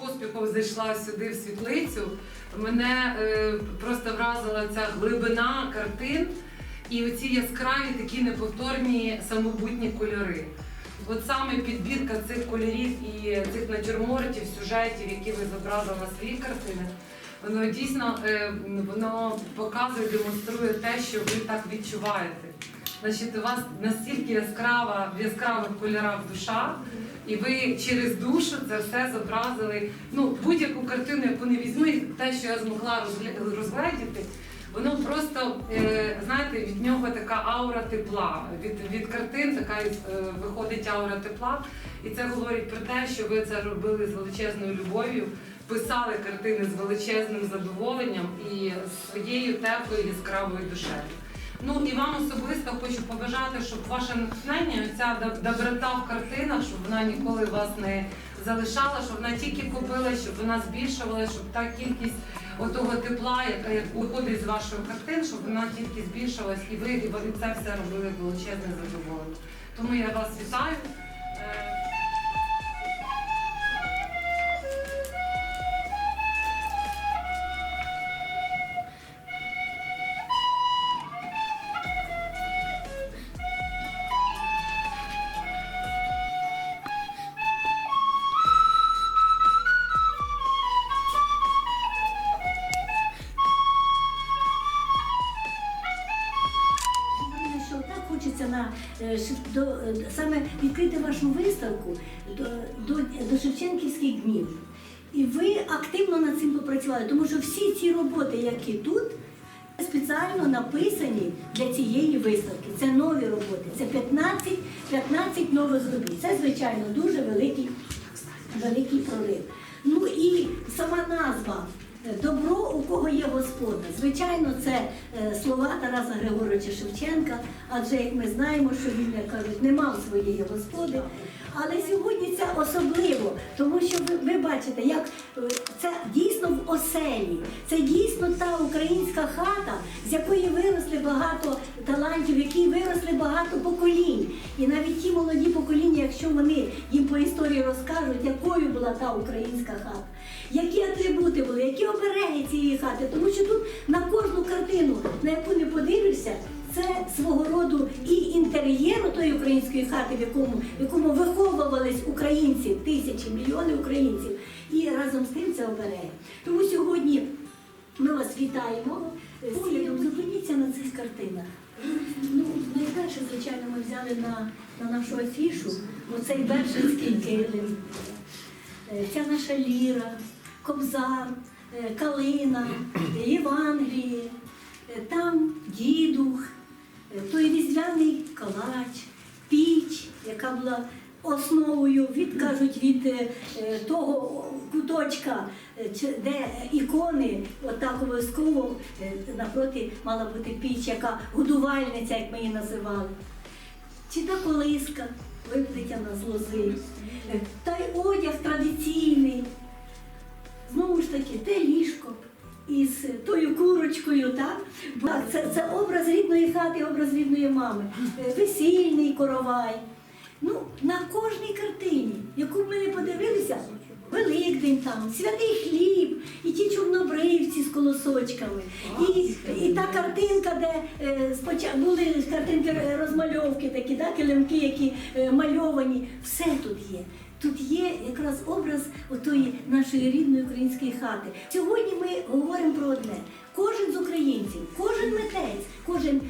поспіхом зайшла сюди в світлицю. Мене е, просто вразила ця глибина картин і оці яскраві такі неповторні самобутні кольори. От саме підбірка цих кольорів і цих натюрмортів, сюжетів, які ви зобразили на своїх картинах, воно дійсно е, воно показує, демонструє те, що ви так відчуваєте. Значить, у вас настільки яскрава в яскравих кольорах душа, і ви через душу це все зобразили. Ну, будь-яку картину, яку не візьму, і те, що я змогла розгледіти, воно просто, е, знаєте, від нього така аура тепла. Від, від картин така е, виходить аура тепла. І це говорить про те, що ви це робили з величезною любов'ю, писали картини з величезним задоволенням і своєю теплою яскравою душею. Ну і вам особисто хочу побажати, щоб ваше натхнення, ця доброта в картинах, щоб вона ніколи вас не залишала, щоб вона тільки купила, щоб вона збільшувалася, щоб та кількість отого тепла, яка як виходить з вашої картин, щоб вона тільки збільшилась, і ви і це все робили з величезним задоволенням. Тому я вас вітаю. До, саме відкрити вашу виставку до, до, до Шевченківських днів. І ви активно над цим попрацювали, тому що всі ці роботи, які тут, спеціально написані для цієї виставки. Це нові роботи, це 15, 15 нових робіт. Це, звичайно, дуже великий, великий прорив. Ну і сама назва. Е, Добро, у кого є господа. Звичайно, це е, слова Тараса Григоровича Шевченка, адже як ми знаємо, що він, як кажуть, не мав своєї господи. Але сьогодні це особливо, тому що ви, ви бачите, як е, це дійсно в оселі, це дійсно та українська хата, з якої виросли багато талантів, в якій виросли багато поколінь. І навіть ті молоді покоління, якщо вони їм по історії розкажуть, якою була та українська хата, які атрибути були, які обереги цієї хати, тому що тут на кожну картину, на яку не подивишся, це свого роду і інтер'єр тої української хати, в якому, в якому виховувались українці, тисячі, мільйони українців, і разом з тим це обереги. Тому сьогодні ми вас вітаємо. Поглядом зупиніться на цих картинах. Ну, найперше, звичайно, ми взяли на, на нашу афішу оцей Бершинський килим. Е, Ця наша ліра, кобзар, калина, е, Євангеліє, е, там дідух, е, той різдвяний калач, піч, яка була основою від кажуть від е, е, того куточка, е, де ікони, отак обов'язково е, напроти мала бути піч, яка годувальниця, як ми її називали. Чи та колиска виплетена з лози, е, та й одяг традиційний. Ж таки, те ліжко із тою курочкою, так? Бо це, це образ рідної хати, образ рідної мами, Е, весільний коровай. Ну, на кожній картині, яку ми не подивилися, Великдень там, святий хліб, і ті чорнобривці з колосочками, і, і та картинка, де е, спочатку були картинки е, розмальовки, такі, да, килимки, які е, мальовані. Все тут є. Тут є якраз образ отої нашої рідної української хати. Сьогодні ми говоримо про одне. Кожен з українців, кожен митець, кожен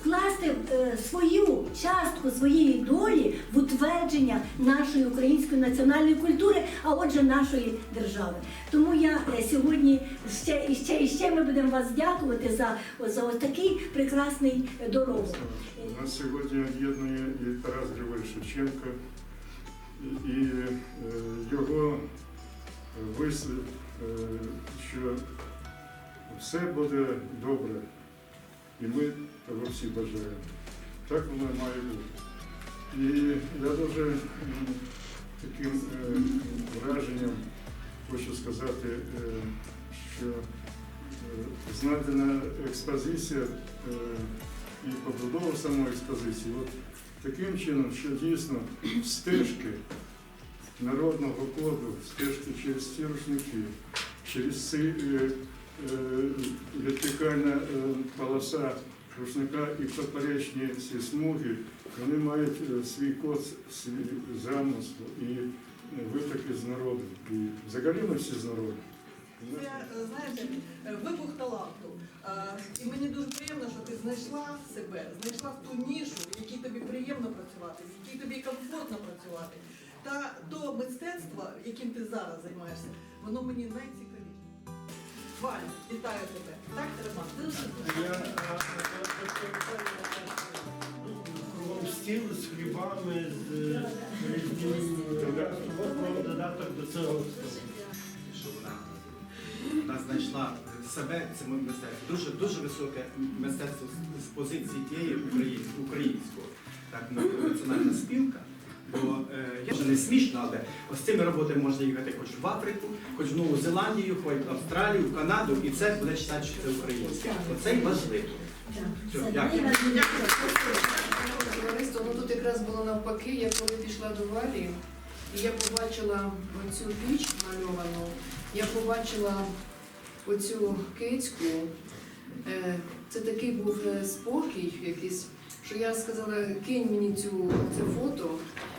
вкласти е, свою частку своєї долі в утвердження нашої української національної культури, а отже нашої держави. Тому я е, сьогодні ще і ще і ще ми будемо вас дякувати за, за ось такий прекрасний е, доробок. Е, Нас сьогодні об'єднує Тарас Григорій Шевченко, і, е, його вислів, е, що все буде добре, і ми того всі бажаємо. Так воно має бути. І я дуже таким е, враженням хочу сказати, що знайдена експозиція і побудова самої експозиції. Таким чином, що дійсно стежки народного коду стежки через ці рушники, через ці е, е, вертикальна е, полоса рушника і поперечні ці смуги, вони мають е, свій код, свій замисел і е, ви таки з народу. І взагалі ми всі з народу. Це, знаєте, вибух таланту. Е, І мені дуже приємно, що ти знайшла себе, знайшла ту нішу, в якій тобі приємно працювати, в якій тобі комфортно працювати. Та то мистецтво, яким ти зараз займаєшся, воно мені найцікавіше. Валя, вітаю тебе. Так, Роман? Дуже Кругом стіл з хлібами, з е, різним е, додаток до цього що вона, вона знайшла себе це мистецтво. Дуже дуже високе мистецтво з- позиції тієї україн- українського. Так, національна спілка. Бо е, я вже не смішно, але ось цими роботами можна їхати хоч в Африку, хоч в Нову Зеландію, хоч в Австралію, в Канаду, і це буде читати, що це українське. Оце й важливо. Все, дякую. ну тут якраз було навпаки, я коли пішла до Валі, і я побачила оцю піч мальовану, я побачила оцю кицьку. Е, Це такий був е, спокій якийсь, що я сказала, кинь мені цю, це фото.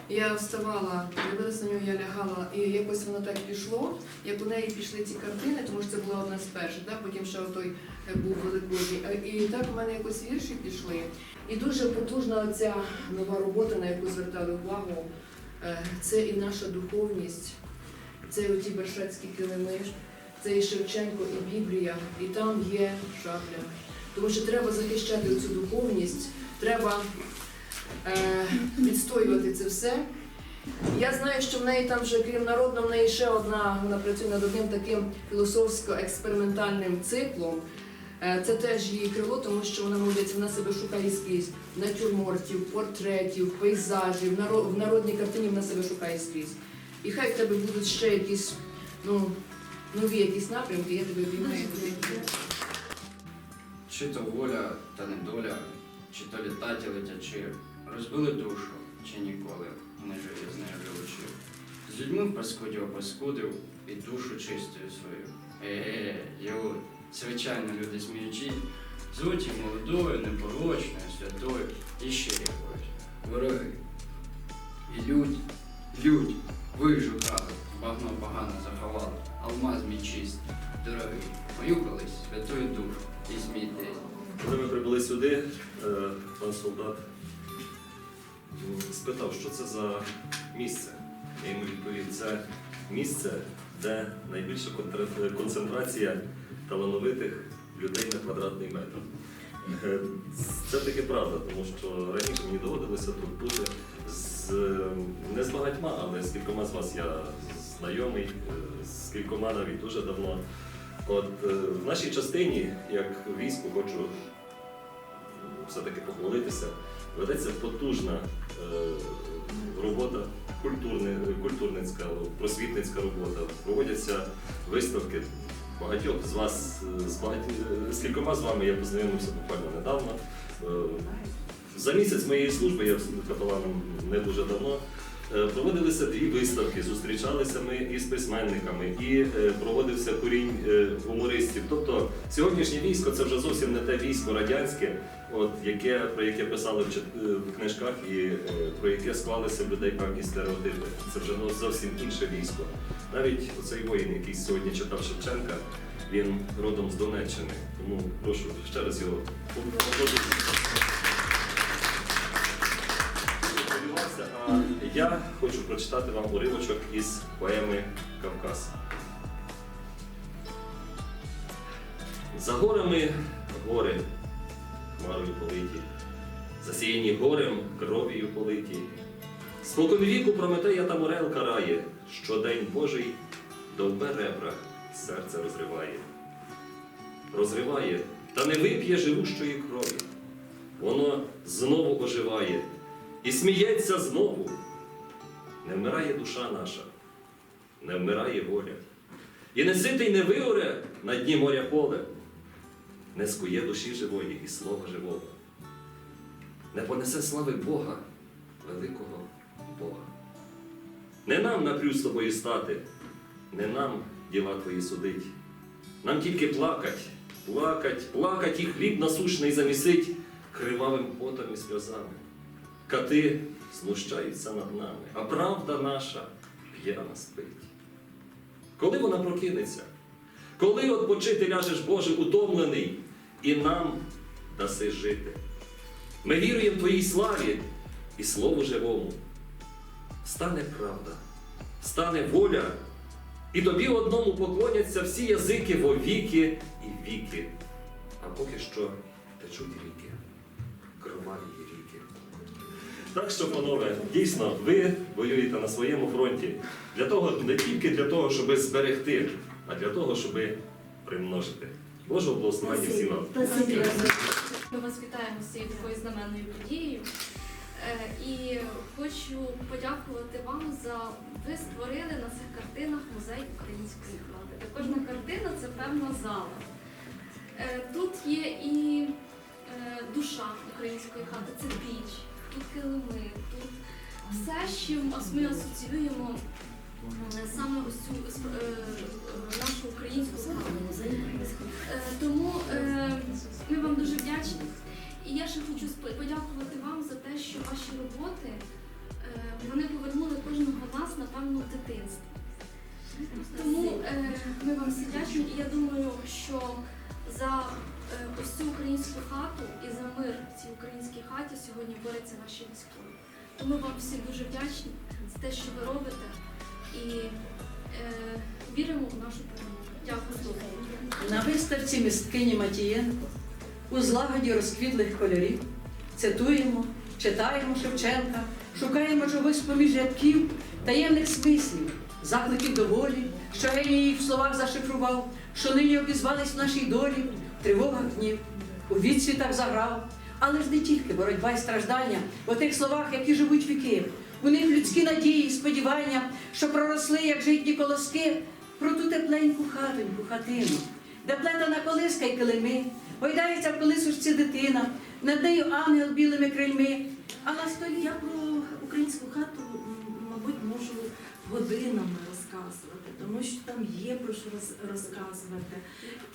Я вставала, дивилася на нього, я лягала, і якось воно так пішло, як у неї пішли ці картини, тому що це була одна з перших, да? потім ще той е, був великодній. І так у мене якось вірші пішли. І дуже потужна ця нова робота, на яку звертали увагу, це і наша духовність, це оті Бершацькі килими, це і Шевченко, і Біблія, і там є шабля. Тому що треба захищати цю духовність, треба е, відстоювати це все. Я знаю, що в неї там вже, крім народного, в неї ще одна, вона працює над одним таким філософсько-експериментальним циклом. Е, Це теж її крило, тому що вона молодець, вона себе шукає скрізь натюрмортів, портретів, пейзажів, в народній картині вона себе шукає скрізь. І хай в тебе будуть ще якісь ну, нові якісь напрямки, я тебе обіймаю. Чи то воля та недоля, чи то літаті летячи, розбили душу, чи ніколи не живі з нею живучи. З людьми в паскуді опаскудив і душу чистою свою. Е-е, йо, звичайно, люди сміючи, звуть молодою, непорочною, святою і ще якоюсь. Вороги. І людь, людь, ви жукали, багно погано заховали, алмаз мій чист, дорогий, мою колись святою душу і змійтесь. Коли ми прибули сюди, е, пан солдат спитав, що це за місце. Я йому відповів, це місце, де найбільша концентрація талановитих людей на квадратний метр. Е, Це таки правда, тому що раніше мені доводилося тут бути з е, не з багатьма, але з кількома з вас я знайомий, е, з кількома навіть дуже давно. От е, в нашій частині, як війську, хочу все-таки похвалитися, ведеться потужна е, робота, культурни, культурницька, просвітницька робота. Проводяться виставки. Багатьох з вас, з, багаті, з кількома з вами я познайомився буквально недавно. За місяць моєї служби, я капеланом не дуже давно, проводилися дві виставки, зустрічалися ми із письменниками, і е, проводився курінь е, гумористів. Тобто сьогоднішнє військо це вже зовсім не те військо радянське, от, яке, про яке писали в, е, книжках і е, про яке склалися в людей певні стереотипи. Це вже ну, зовсім інше військо. Навіть оцей воїн, який сьогодні читав Шевченка, він родом з Донеччини. Тому прошу ще раз його я хочу прочитати вам уривочок із поеми Кавказ. За горами гори, хмарою политі, засіяні горем кров'ю политі. Спокон віку Прометея та Морел карає, що день Божий довбе ребрах серце розриває. Розриває, та не вип'є живущої крові. Воно знову оживає і сміється знову. Не вмирає душа наша, не вмирає воля. І не ситий не виоре на дні моря поле, не скує душі живої і слова живого, не понесе слави Бога, великого Бога. Не нам напрю з тобою стати, не нам діла твої судить. Нам тільки плакать, плакать, плакать і хліб насущний замісить кривавим потом і сльозами. Кати знущаються над нами, а правда наша п'яна спить. Коли вона прокинеться? Коли odpoчити ляжеш, Боже, утомлений, і нам даси жити? Ми віруємо Твоїй славі і Слову живому. Стане правда, стане воля, і тобі одному поклоняться всі язики во віки і віки. А поки що течуть ріки, кроваві ріки. Так що, панове, дійсно, ви воюєте на своєму фронті для того, не тільки для того, щоб зберегти, а для того, щоб примножити. Божого благословення всім вам. Ми вас вітаємо з цією такою знаменною подією. Е, І хочу подякувати вам за ви створили на цих картинах музей української хати. Та кожна картина це певна зала. Е, Тут є і е, душа української хати, це піч, тут килими, тут все, чим ми асоціюємо саме ось цю е, е, нашу українську. Е, Тому е, ми вам дуже вдячні. І я ще хочу подякувати вам за те, що ваші роботи е, вони повернули кожного нас, напевно, в дитинство. Тому е, ми вам всі вдячні, і я думаю, що за е, ось цю українську хату і за мир в цій українській хаті сьогодні борються наші військові. Тому вам всі дуже вдячні за те, що ви робите, і е, віримо в нашу перемогу. Дякую. На виставці мисткині Матієнко у злагоді розквітлих кольорів цитуємо, читаємо Шевченка, шукаємо чогось поміж рядків, таємних смислів, закликів до волі, що геній їх в словах зашифрував, що нині обізвались в нашій долі, тривогах днів, у відсвітах заграв. Але ж не тільки боротьба і страждання у тих словах, які живуть віки. У них людські надії, сподівання, що проросли, як житні колоски, про ту тепленьку хатоньку, хатину, де плетена колиска й килими, гойдається в колисушці дитина, над нею ангел білими крильми. А на столі Я про українську хату, мабуть, можу годинами тому що там є про що розказувати.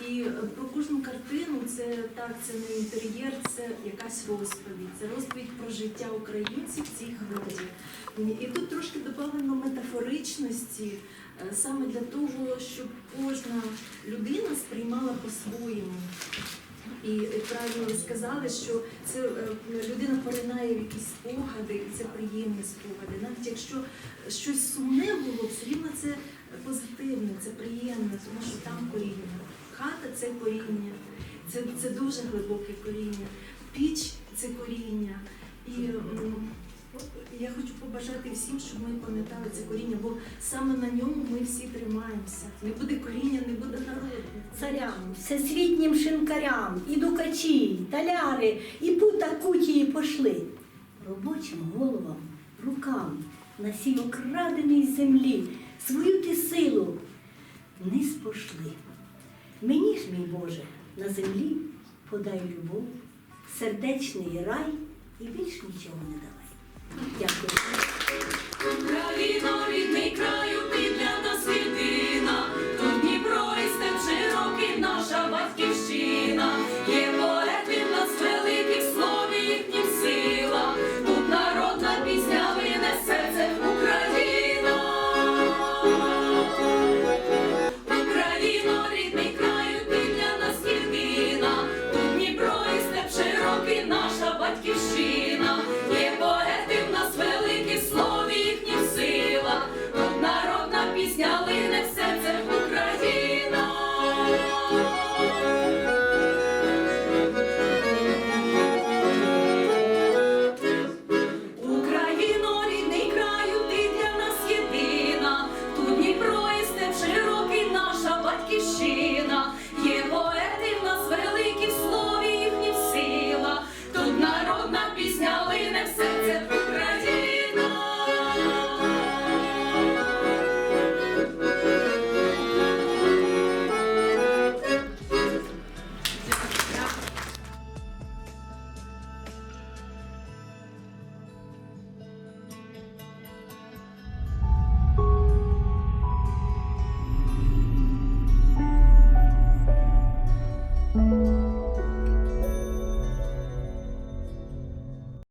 І е, про кожну картину це так, це не інтер'єр, це якась розповідь. Це розповідь про життя українців в цій хаті. І тут трошки додано метафоричності е, саме для того, щоб кожна людина сприймала по-своєму. І е, правильно ви сказали, що це людина поринає в якісь спогади, і це приємні спогади. Навіть якщо щось сумне було, все рівно це позитивне, це приємне, тому що там коріння. Хата це коріння, це, це дуже глибоке коріння. Піч це коріння. І я хочу побажати всім, щоб ми пам'ятали це коріння, бо саме на ньому ми всі тримаємося. Не буде коріння, не буде народу. Царям, всесвітнім шинкарям, і дукачі, і таляри, і пута кутії пошли. Робочим головам, рукам на сій окраденій землі свою ти силу вниз пошли. Мені ж, мій Боже, на землі подай любов, сердечний рай і більш нічого не давай. Дякую.